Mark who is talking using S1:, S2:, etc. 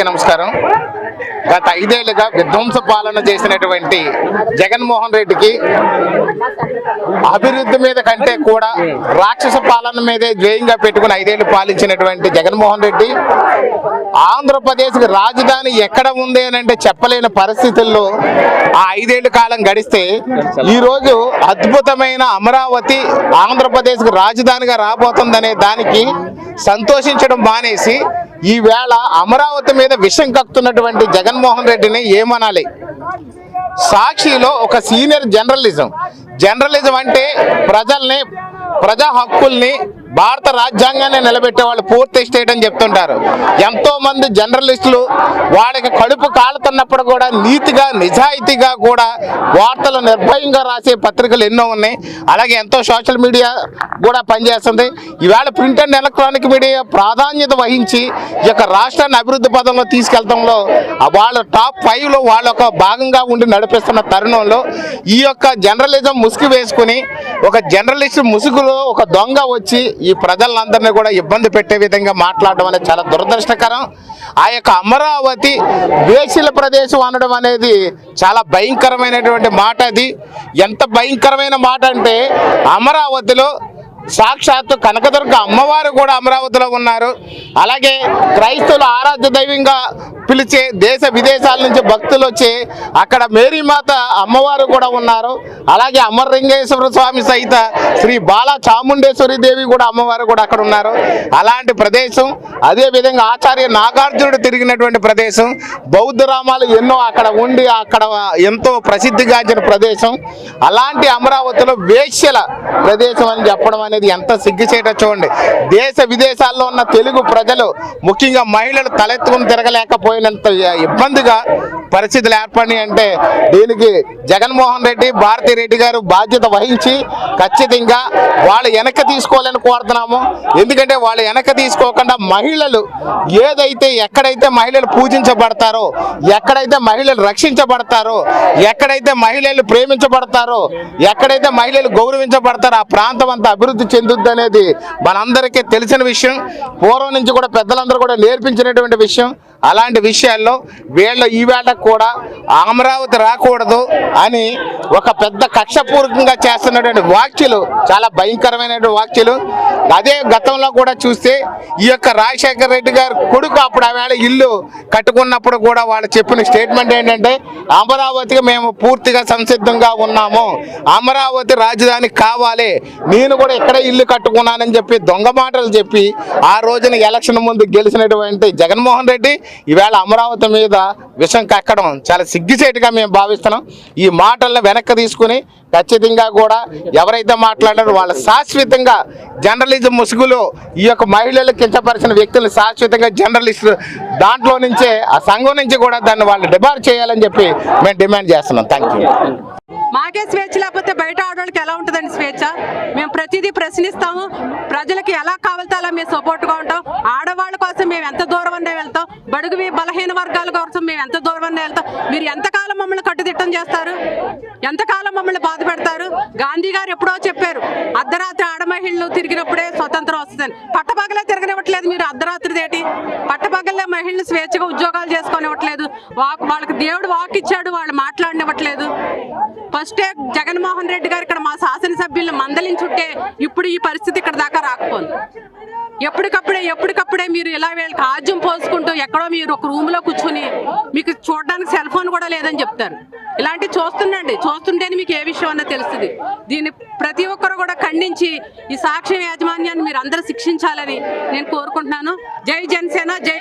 S1: అందరికీ నమస్కారం. గత ఐదేళ్ళుగా విధ్వంస పాలన చేసినటువంటి జగన్మోహన్ రెడ్డికి అభివృద్ధి మీద కంటే కూడా రాక్షస పాలన మీదే ధ్యేయంగా పెట్టుకుని ఐదేళ్ళు పాలించినటువంటి జగన్మోహన్ రెడ్డి ఆంధ్రప్రదేశ్కి రాజధాని ఎక్కడ ఉంది అని అంటే చెప్పలేని పరిస్థితుల్లో ఆ ఐదేళ్ళ కాలం గడిస్తే ఈ రోజు అద్భుతమైన అమరావతి ఆంధ్రప్రదేశ్కి రాజధానిగా రాబోతుందనే దానికి సంతోషించడం మానేసి ఈవేళ అమరావతి మీద విషం కక్కుతున్నటువంటి జగన్మోహన్ రెడ్డిని ఏమనాలి? సాక్షిలో ఒక సీనియర్ జర్నలిజం. జర్నలిజం అంటే ప్రజల్ని ప్రజా హక్కుల్ని భారత రాజ్యాంగాన్ని నిలబెట్టే వాళ్ళు పూర్తి స్టేట్ అని చెప్తుంటారు. ఎంతో మంది జర్నలిస్టులు వాళ్ళకి కడుపు కాలుతున్నప్పుడు కూడా నీతిగా నిజాయితీగా కూడా వార్తలు నిర్భయంగా రాసే పత్రికలు ఎన్నో ఉన్నాయి. అలాగే ఎంతో సోషల్ మీడియా కూడా పనిచేస్తుంది. ఈవేళ ప్రింట్ అండ్ ఎలక్ట్రానిక్ మీడియా ప్రాధాన్యత వహించి ఈ యొక్క రాష్ట్రాన్ని అభివృద్ధి పదంలో తీసుకెళ్తంలో వాళ్ళ టాప్ ఫైవ్లో వాళ్ళ ఒక భాగంగా ఉండి నడిపిస్తున్న తరుణంలో ఈ యొక్క జర్నలిజం ముసుగు వేసుకుని ఒక జర్నలిస్ట్ ముసుగులో ఒక దొంగ వచ్చి ఈ ప్రజలందరినీ కూడా ఇబ్బంది పెట్టే విధంగా మాట్లాడడం అనేది చాలా దురదృష్టకరం. ఆ యొక్క అమరావతి వేసిల ప్రదేశం అనడం అనేది చాలా భయంకరమైనటువంటి మాట అది. ఎంత భయంకరమైన మాట అంటే అమరావతిలో సాక్షాత్తు కనకదుర్గ అమ్మవారు కూడా అమరావతిలో ఉన్నారు. అలాగే క్రైస్తవుల ఆరాధ్య దైవంగా పిలిచే దేశ విదేశాల నుంచి భక్తులు వచ్చి అక్కడ మేరీమాత అమ్మవారు కూడా ఉన్నారు. అలాగే అమరలింగేశ్వర స్వామి సహిత శ్రీ బాల చాముండేశ్వరి దేవి కూడా అమ్మవారు కూడా అక్కడ ఉన్నారు. అలాంటి ప్రదేశం అదే విధంగా ఆచార్య నాగార్జునుడు తిరిగినటువంటి ప్రదేశం బౌద్ధ రామాలు ఎన్నో అక్కడ ఉండి అక్కడ ఎంతో ప్రసిద్ధిగాంచిన ప్రదేశం. అలాంటి అమరావతిలో వేశ్యల ప్రదేశం అని చెప్పడం అనేది ఎంత సిగ్గుచేట చూడండి. దేశ విదేశాల్లో ఉన్న తెలుగు ప్రజలు ముఖ్యంగా మహిళలు తలెత్తుకుని తిరగలేకపోయినంత ఇబ్బందిగా పరిస్థితులు ఏర్పడినాయి అంటే దీనికి జగన్మోహన్ రెడ్డి భారతీ రెడ్డి గారు బాధ్యత వహించి ఖచ్చితంగా వాళ్ళు వెనక్కి తీసుకోవాలని కోరుతున్నాము. ఎందుకంటే వాళ్ళు వెనక్కి తీసుకోకుండా మహిళలు ఏదైతే ఎక్కడైతే మహిళలు పూజించబడతారో ఎక్కడైతే మహిళలు రక్షించబడతారో ఎక్కడైతే మహిళలు ప్రేమించబడతారో ఎక్కడైతే మహిళలు గౌరవించబడతారో ఆ ప్రాంతం అంతా అభివృద్ధి చెందుద్ది అనేది మనందరికీ తెలిసిన విషయం. పూర్వం నుంచి కూడా పెద్దలందరూ కూడా నేర్పించినటువంటి విషయం. అలాంటి విషయాల్లో వీళ్ళ ఈవేళ కూడా అమరావతి రాకూడదు అని ఒక పెద్ద కక్షపూర్వకంగా చేస్తున్నటువంటి వాక్యలు చాలా భయంకరమైనటువంటి వాక్యలు. అదే గతంలో కూడా చూస్తే ఈ యొక్క రాజశేఖర రెడ్డి గారు కొడుకు అప్పుడు ఆవేళ ఇల్లు కట్టుకున్నప్పుడు కూడా వాళ్ళు చెప్పిన స్టేట్మెంట్ ఏంటంటే అమరావతికి మేము పూర్తిగా సంసిద్ధంగా ఉన్నాము. అమరావతి రాజధాని కావాలి. నేను కూడా ఇక్కడే ఇల్లు కట్టుకున్నానని చెప్పి దొంగ మాటలు చెప్పి ఆ రోజున ఎలక్షన్ ముందు గెలిచినటువంటి జగన్మోహన్ రెడ్డి ఈవేళ అమరావతి మీద విషం కక్కడం చాలా సిగ్గుచేటుగా మేము భావిస్తున్నాం. ఈ మాటలను వెనక్కి తీసుకుని ఖచ్చితంగా కూడా ఎవరైతే మాట్లాడారో వాళ్ళ శాశ్వతంగా జర్నలిజం ముసుగులో ఈ యొక్క మహిళలు కించపరిచిన వ్యక్తులు శాశ్వతంగా జర్నలిస్టు దాంట్లో నుంచే ఆ సంఘం నుంచి కూడా దాన్ని వాళ్ళు డిబార్ చేయాలని చెప్పి మేము డిమాండ్ చేస్తున్నాం. థ్యాంక్ యూ
S2: మాకే స్వేచ్ఛ లేకపోతే బయట ఆడవాళ్ళకి ఎలా ఉంటుందండి స్వేచ్ఛ? మేము ప్రతిదీ ప్రశ్నిస్తాము. ప్రజలకి ఎలా కావాలతో అలా మేము సపోర్ట్గా ఉంటాం. ఆడవాళ్ళ కోసం మేము ఎంత దూరం బడుగు మీ బలహీన వర్గాల కోసం మేము ఎంత దూరం వెళ్తాం. మీరు ఎంతకాలం మమ్మల్ని కట్టుదిట్టం చేస్తారు? ఎంతకాలం మమ్మల్ని బాధ పెడతారు? గాంధీ గారు ఎప్పుడో చెప్పారు అర్ధరాత్రి ఆడమహిళలు తిరిగినప్పుడే స్వతంత్రం వస్తుందని. పట్టపగలే తిరగనివ్వట్లేదు మీరు అర్ధరాత్రి ఏంటి? పట్టపగలే మహిళలు స్వేచ్ఛగా ఉద్యోగాలు చేసుకొనివ్వట్లేదు. వాక్ వాళ్ళకి దేవుడు వాక్ ఇచ్చాడు వాళ్ళు మాట్లాడినివ్వట్లేదు. ఫస్టే జగన్మోహన్ రెడ్డి గారు ఇక్కడ మా శాసనసభ్యులను మందలించుంటే ఇప్పుడు ఈ పరిస్థితి ఇక్కడ దాకా రాకపోదు ఎప్పటికప్పుడే ఎప్పటికప్పుడే మీరు ఇలా వీళ్ళకి ఆజ్యం పోసుకుంటూ ఎక్కడో మీరు ఒక రూమ్లో కూర్చొని కూర్చుని మీకు చూడడానికి సెల్ ఫోన్ కూడా లేదని చెప్తారు. ఇలాంటివి చూస్తుండండి. చూస్తుంటేనే మీకు ఏ విషయం అన్న తెలుస్తుంది. దీన్ని ప్రతి ఒక్కరు కూడా ఖండించి ఈ సాక్ష్యం యాజమాన్యాన్ని మీరు అందరూ శిక్షించాలని నేను కోరుకుంటున్నాను. జై జనసేన జై